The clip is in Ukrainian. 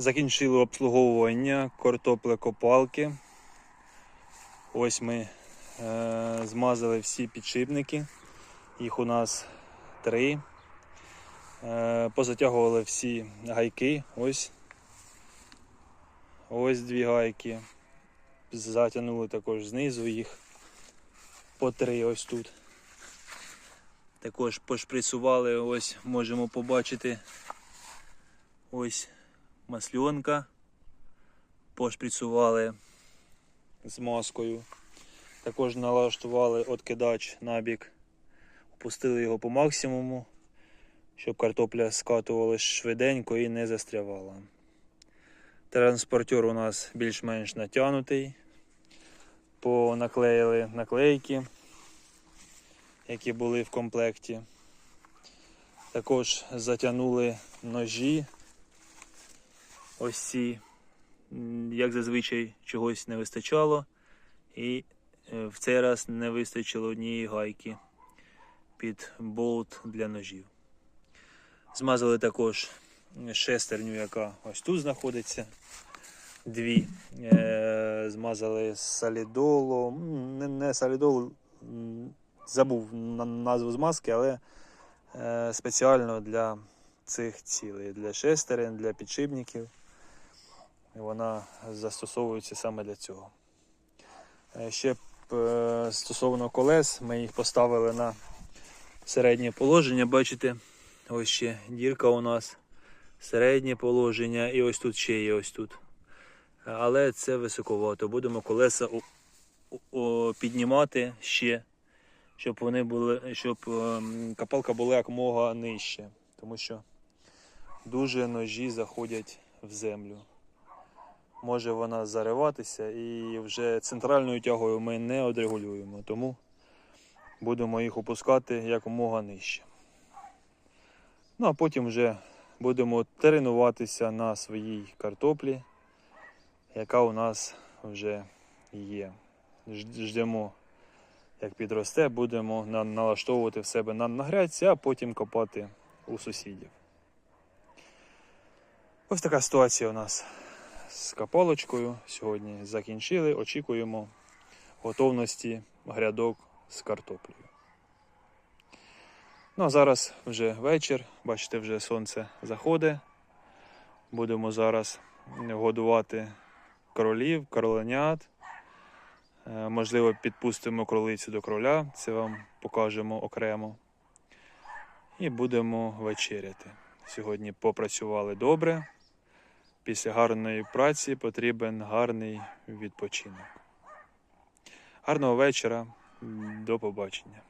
Закінчили обслуговування картоплекопалки. Ось ми е, змазали всі підшипники. Їх у нас три. Е, позатягували всі гайки. Ось. Ось дві гайки. Затягнули також знизу їх по три ось тут. Також пошприцювали, ось можемо побачити ось масльонка. Пошприцювали з маскою. Також налаштували откидач на бік, опустили його по максимуму, щоб картопля скатувалась швиденько і не застрявала. Транспортер у нас більш-менш натягнутий. Понаклеїли наклейки, які були в комплекті. Також затягнули ножі. Ось ці, як зазвичай, чогось не вистачало. І е, в цей раз не вистачило однієї гайки під болт для ножів. Змазали також шестерню, яка ось тут знаходиться. Дві. Е, змазали солідолу. Не, не солідол, забув на- назву змазки, але е, спеціально для цих цілей, для шестерень, для підшипників. Вона застосовується саме для цього. Е, Ще е, стосовно колес, ми їх поставили на середнє положення. Бачите, ось ще дірка у нас, середнє положення, і ось тут ще є ось тут. Але це високовато. Будемо колеса піднімати ще, щоб вони були, щоб ем, капалка була якомога нижче, тому що дуже ножі заходять в землю. Може вона зариватися і вже центральною тягою ми не одрегулюємо, тому будемо їх опускати якомога нижче. Ну а потім вже будемо тренуватися на своїй картоплі, яка у нас вже є. Ждемо, як підросте, будемо налаштовувати в себе на, грядці, а потім копати у сусідів. Ось така ситуація у нас з капалочкою. Сьогодні закінчили. Очікуємо готовності грядок з картоплею. Ну а зараз вже вечір. Бачите, вже сонце заходить. Будемо зараз годувати кролів, кроленят. Е, Можливо, підпустимо кролицю до кроля, це вам покажемо окремо. І будемо вечеряти. Сьогодні попрацювали добре. Після гарної праці потрібен гарний відпочинок. Гарного вечора. До побачення.